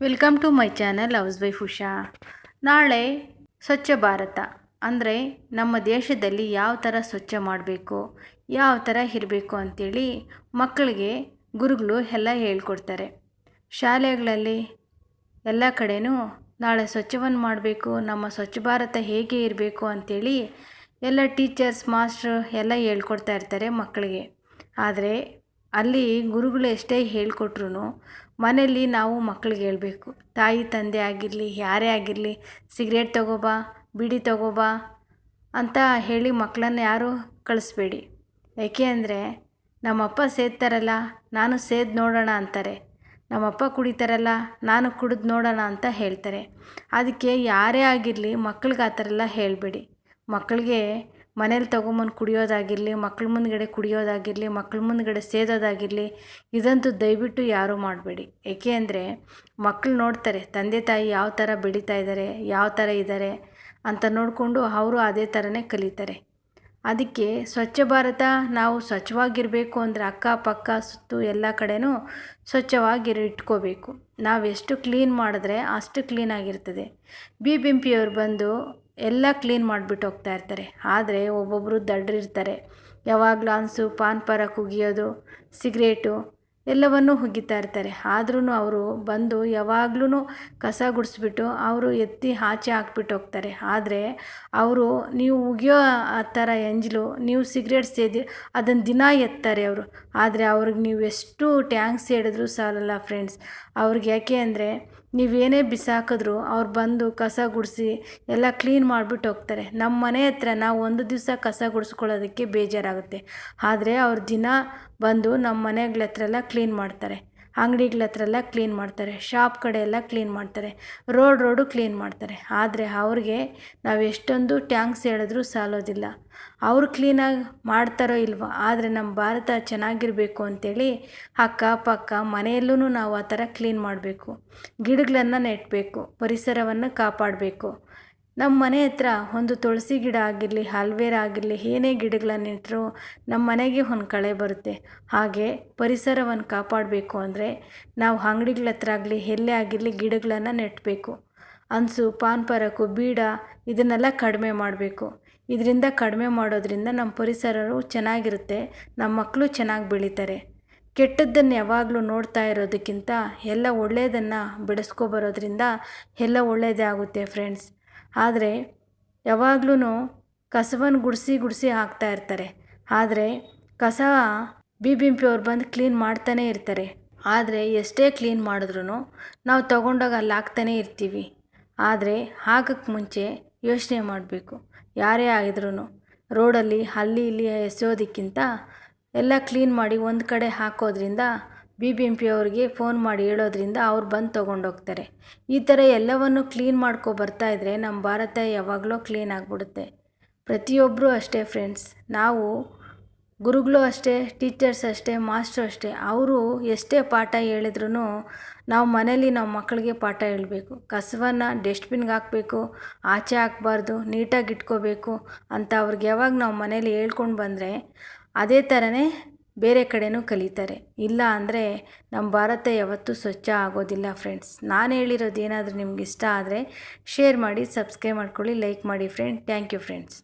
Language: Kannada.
Welcome to my channel housewife Usha ನಾಳೆ ಸ್ವಚ್ಛ ಭಾರತ. ಅಂದರೆ ನಮ್ಮ ದೇಶದಲ್ಲಿ ಯಾವ ಥರ ಸ್ವಚ್ಛ ಮಾಡಬೇಕು, ಯಾವ ಥರ ಇರಬೇಕು ಅಂಥೇಳಿ ಮಕ್ಕಳಿಗೆ ಗುರುಗಳು ಎಲ್ಲ ಹೇಳ್ಕೊಡ್ತಾರೆ. ಶಾಲೆಗಳಲ್ಲಿ ಎಲ್ಲ ಕಡೆಯೂ ನಾಳೆ ಸ್ವಚ್ಛವನ್ನು ಮಾಡಬೇಕು, ನಮ್ಮ ಸ್ವಚ್ಛ ಭಾರತ ಹೇಗೆ ಇರಬೇಕು ಅಂಥೇಳಿ ಎಲ್ಲ ಟೀಚರ್ಸ್, ಮಾಸ್ಟ್ರು ಎಲ್ಲ ಹೇಳ್ಕೊಡ್ತಾ ಇರ್ತಾರೆ ಮಕ್ಕಳಿಗೆ. ಆದರೆ ಅಲ್ಲಿ ಗುರುಗಳು ಎಷ್ಟೇ ಹೇಳ್ಕೊಟ್ರು ಮನೆಯಲ್ಲಿ ನಾವು ಮಕ್ಳಿಗೆ ಹೇಳಬೇಕು, ತಾಯಿ, ತಂದೆ ಆಗಿರಲಿ, ಯಾರೇ ಆಗಿರಲಿ, ಸಿಗರೇಟ್ ತಗೋಬಾ ಬಿಡಿ ತಗೋಬಾ ಅಂತ ಹೇಳಿ ಮಕ್ಕಳನ್ನ ಯಾರೂ ಕಳಿಸ್ಬೇಡಿ. ಯಾಕೆ ಅಂದರೆ, ನಮ್ಮಪ್ಪ ಸೇದ್ತಾರಲ್ಲ, ನಾನು ಸೇದ್ ನೋಡೋಣ ಅಂತಾರೆ. ನಮ್ಮಪ್ಪ ಕುಡಿತಾರಲ್ಲ, ನಾನು ಕುಡಿದು ನೋಡೋಣ ಅಂತ ಹೇಳ್ತಾರೆ. ಅದಕ್ಕೆ ಯಾರೇ ಆಗಿರಲಿ ಮಕ್ಳಿಗೆ ಆ ಥರ ಎಲ್ಲ ಹೇಳಬೇಡಿ. ಮಕ್ಕಳಿಗೆ ಮನೇಲಿ ತೊಗೊಂಬಂದು ಕುಡಿಯೋದಾಗಿರಲಿ, ಮಕ್ಳ ಮುಂದ್ಗಡೆ ಕುಡಿಯೋದಾಗಿರಲಿ, ಮಕ್ಳ ಮುಂದ್ಗಡೆ ಸೇದೋದಾಗಿರಲಿ, ಇದಂತೂ ದಯವಿಟ್ಟು ಯಾರೂ ಮಾಡಬೇಡಿ. ಏಕೆ ಅಂದರೆ ಮಕ್ಕಳು ನೋಡ್ತಾರೆ, ತಂದೆ ತಾಯಿ ಯಾವ ಥರ ಬೆಳೀತಾ ಇದ್ದಾರೆ ಯಾವ ಥರ ಇದ್ದಾರೆ ಅಂತ ನೋಡಿಕೊಂಡು ಅವರು ಅದೇ ಥರನೇ ಕಲಿತಾರೆ. ಅದಕ್ಕೆ ಸ್ವಚ್ಛ ಭಾರತ, ನಾವು ಸ್ವಚ್ಛವಾಗಿರಬೇಕು ಅಂದರೆ ಅಕ್ಕಪಕ್ಕ ಸುತ್ತು ಎಲ್ಲ ಕಡೆಯೂ ಸ್ವಚ್ಛವಾಗಿರಿ ಇಟ್ಕೋಬೇಕು. ನಾವು ಎಷ್ಟು ಕ್ಲೀನ್ ಮಾಡಿದ್ರೆ ಅಷ್ಟು ಕ್ಲೀನಾಗಿರ್ತದೆ. ಬಿ ಬಿ ಎಂ ಪಿಯವ್ರು ಬಂದು ಎಲ್ಲ ಕ್ಲೀನ್ ಮಾಡಿಬಿಟ್ಟು ಹೋಗ್ತಾ ಇರ್ತಾರೆ. ಆದರೆ ಒಬ್ಬೊಬ್ಬರು ದಡ್ರಿರ್ತಾರೆ ಯಾವಾಗಲೂ ಅನ್ಸು ಪಾನ್ ಪರ ಕುಗಿಯೋದು, ಸಿಗರೇಟು ಎಲ್ಲವನ್ನೂ ಹುಗಿತಾ ಇರ್ತಾರೆ. ಆದ್ರೂ ಅವರು ಬಂದು ಯಾವಾಗ್ಲೂ ಕಸ ಗುಡಿಸ್ಬಿಟ್ಟು ಅವರು ಎತ್ತಿ ಆಚೆ ಹಾಕ್ಬಿಟ್ಟು ಹೋಗ್ತಾರೆ. ಆದರೆ ಅವರು ನೀವು ಉಗಿಯೋ ಆ ಥರ ಎಂಜಲು, ನೀವು ಸಿಗ್ರೇಟ್ ಸೇದಿ ಅದನ್ನು ದಿನ ಎತ್ತಾರೆ ಅವರು. ಆದರೆ ಅವ್ರಿಗೆ ನೀವು ಎಷ್ಟು ಟ್ಯಾಂಕ್ಸ್ ಹೇಳಿದ್ರು ಸಾಲಲ್ಲ ಫ್ರೆಂಡ್ಸ್. ಅವ್ರಿಗೆ ಯಾಕೆ ಅಂದರೆ ನೀವೇನೇ ಬಿಸಾಕಿದ್ರು ಅವ್ರು ಬಂದು ಕಸ ಗುಡಿಸಿ ಎಲ್ಲ ಕ್ಲೀನ್ ಮಾಡಿಬಿಟ್ಟು ಹೋಗ್ತಾರೆ. ನಮ್ಮ ಮನೆ ಹತ್ರ ನಾವು ಒಂದು ದಿವಸ ಕಸ ಗುಡಿಸ್ಕೊಳ್ಳೋದಕ್ಕೆ ಬೇಜಾರಾಗುತ್ತೆ. ಆದರೆ ಅವ್ರು ದಿನ ಬಂದು ನಮ್ಮ ಮನೆಗಳ ಹತ್ರ ಎಲ್ಲ ಕ್ಲೀನ್ ಮಾಡ್ತಾರೆ. ಅಂಗಡಿಗಳ ಹತ್ರ ಎಲ್ಲ ಕ್ಲೀನ್ ಮಾಡ್ತಾರೆ ಶಾಪ್ ಕಡೆ ಎಲ್ಲ ಕ್ಲೀನ್ ಮಾಡ್ತಾರೆ ರೋಡ್ ರೋಡು ಕ್ಲೀನ್ ಮಾಡ್ತಾರೆ. ಆದರೆ ಅವ್ರಿಗೆ ನಾವು ಎಷ್ಟೊಂದು ಟ್ಯಾಂಕ್ಸ್ ಹೇಳಿದ್ರೂ ಸಾಲೋದಿಲ್ಲ. ಅವರು ಕ್ಲೀನಾಗಿ ಮಾಡ್ತಾರೋ ಇಲ್ವೋ, ಆದರೆ ನಮ್ಮ ಭಾರತ ಚೆನ್ನಾಗಿರಬೇಕು ಅಂಥೇಳಿ ಅಕ್ಕಪಕ್ಕ ಮನೆಯಲ್ಲೂ ನಾವು ಆ ಥರ ಕ್ಲೀನ್ ಮಾಡಬೇಕು. ಗಿಡಗಳನ್ನು ನೆಟ್ಟಬೇಕು ಪರಿಸರವನ್ನು ಕಾಪಾಡಬೇಕು. ನಮ್ಮ ಮನೆ ಹತ್ರ ಒಂದು ತುಳಸಿ ಗಿಡ ಆಗಿರಲಿ, ಹಾಲ್ವೇರ್ ಆಗಿರಲಿ, ಏನೇ ಗಿಡಗಳನ್ನ ನೆಟ್ಟರೂ ನಮ್ಮ ಮನೆಗೆ ಒಂದು ಕಳೆ ಬರುತ್ತೆ. ಹಾಗೆ ಪರಿಸರವನ್ನು ಕಾಪಾಡಬೇಕು ಅಂದರೆ ನಾವು ಅಂಗಡಿಗಳ ಹತ್ರ ಆಗಲಿ, ಎಲ್ಲೇ ಆಗಿರಲಿ ಗಿಡಗಳನ್ನು ನೆಟ್ಟಬೇಕು ಅನ್ಸು ಪಾನ್ ಪರಕು, ಬೀಡ ಇದನ್ನೆಲ್ಲ ಕಡಿಮೆ ಮಾಡಬೇಕು. ಇದರಿಂದ ಕಡಿಮೆ ಮಾಡೋದ್ರಿಂದ ನಮ್ಮ ಪರಿಸರವು ಚೆನ್ನಾಗಿರುತ್ತೆ, ನಮ್ಮ ಮಕ್ಕಳು ಚೆನ್ನಾಗಿ ಬೆಳೀತಾರೆ. ಕೆಟ್ಟದ್ದನ್ನು ಯಾವಾಗಲೂ ನೋಡ್ತಾ ಇರೋದಕ್ಕಿಂತ ಎಲ್ಲ ಒಳ್ಳೆಯದನ್ನು ಬೆಳೆಸ್ಕೊಬರೋದ್ರಿಂದ ಎಲ್ಲ ಒಳ್ಳೆಯದೇ ಆಗುತ್ತೆ ಫ್ರೆಂಡ್ಸ್ ಆದರೆ ಯಾವಾಗ್ಲೂ ಕಸವನ್ನು ಗುಡಿಸಿ ಗುಡಿಸಿ ಹಾಕ್ತಾ ಇರ್ತಾರೆ. ಆದರೆ ಕಸ ಬಿ ಬಿ ಪಿ ಅವ್ರು ಬಂದು ಕ್ಲೀನ್ ಮಾಡ್ತಾನೇ ಇರ್ತಾರೆ. ಆದರೆ ಎಷ್ಟೇ ಕ್ಲೀನ್ ಮಾಡಿದ್ರೂ ನಾವು ತೊಗೊಂಡೋಗಿ ಅಲ್ಲಿ ಹಾಕ್ತಾನೆ ಇರ್ತೀವಿ. ಆದರೆ ಹಾಕಕ್ಕೆ ಮುಂಚೆ ಯೋಚನೆ ಮಾಡಬೇಕು. ಯಾರೇ ಆಗಿದ್ರೂ ರೋಡಲ್ಲಿ, ಅಲ್ಲಿ, ಇಲ್ಲಿ ಎಸೆಯೋದಕ್ಕಿಂತ ಎಲ್ಲ ಕ್ಲೀನ್ ಮಾಡಿ ಒಂದು ಕಡೆ ಹಾಕೋದ್ರಿಂದ ಬಿ ಬಿ ಎಂ ಪಿ ಅವ್ರಿಗೆ ಫೋನ್ ಮಾಡಿ ಹೇಳೋದ್ರಿಂದ ಅವ್ರು ಬಂದು ತೊಗೊಂಡೋಗ್ತಾರೆ. ಈ ಥರ ಎಲ್ಲವನ್ನು ಕ್ಲೀನ್ ಮಾಡ್ಕೊ ಬರ್ತಾ ಇದ್ದರೆ ನಮ್ಮ ಭಾರತ ಯಾವಾಗಲೂ ಕ್ಲೀನ್ ಆಗಿಬಿಡುತ್ತೆ. ಪ್ರತಿಯೊಬ್ಬರು ಅಷ್ಟೇ ಫ್ರೆಂಡ್ಸ್. ನಾವು ಗುರುಗಳು ಅಷ್ಟೇ, ಟೀಚರ್ಸ್ ಅಷ್ಟೇ, ಮಾಸ್ಟ್ರು ಅಷ್ಟೇ, ಅವರು ಎಷ್ಟೇ ಪಾಠ ಹೇಳಿದ್ರು ನಾವು ಮನೇಲಿ ನಮ್ಮ ಮಕ್ಕಳಿಗೆ ಪಾಠ ಹೇಳಬೇಕು. ಕಸವನ್ನು ಡಸ್ಟ್ಬಿನ್ಗೆ ಹಾಕಬೇಕು, ಆಚೆ ಹಾಕಬಾರ್ದು, ನೀಟಾಗಿ ಇಟ್ಕೋಬೇಕು ಅಂತ ಅವ್ರಿಗೆ ಯಾವಾಗ ನಾವು ಮನೇಲಿ ಹೇಳ್ಕೊಂಡು ಬಂದರೆ ಅದೇ ಥರನೇ ಬೇರೆ ಕಡೆನೂ ಕಲಿತಾರೆ. ಇಲ್ಲ ಅಂದರೆ ನಮ್ಮ ಭಾರತ ಯಾವತ್ತೂ ಸ್ವಚ್ಛ ಆಗೋದಿಲ್ಲ ಫ್ರೆಂಡ್ಸ್ ನಾನು ಹೇಳಿರೋದು ಏನಾದರೂ ನಿಮ್ಗೆ ಇಷ್ಟ ಆದರೆ ಶೇರ್ ಮಾಡಿ ಸಬ್ಸ್ಕ್ರೈಬ್ ಮಾಡ್ಕೊಳ್ಳಿ ಲೈಕ್ ಮಾಡಿ ಫ್ರೆಂಡ್ ಥ್ಯಾಂಕ್ ಯು ಫ್ರೆಂಡ್ಸ್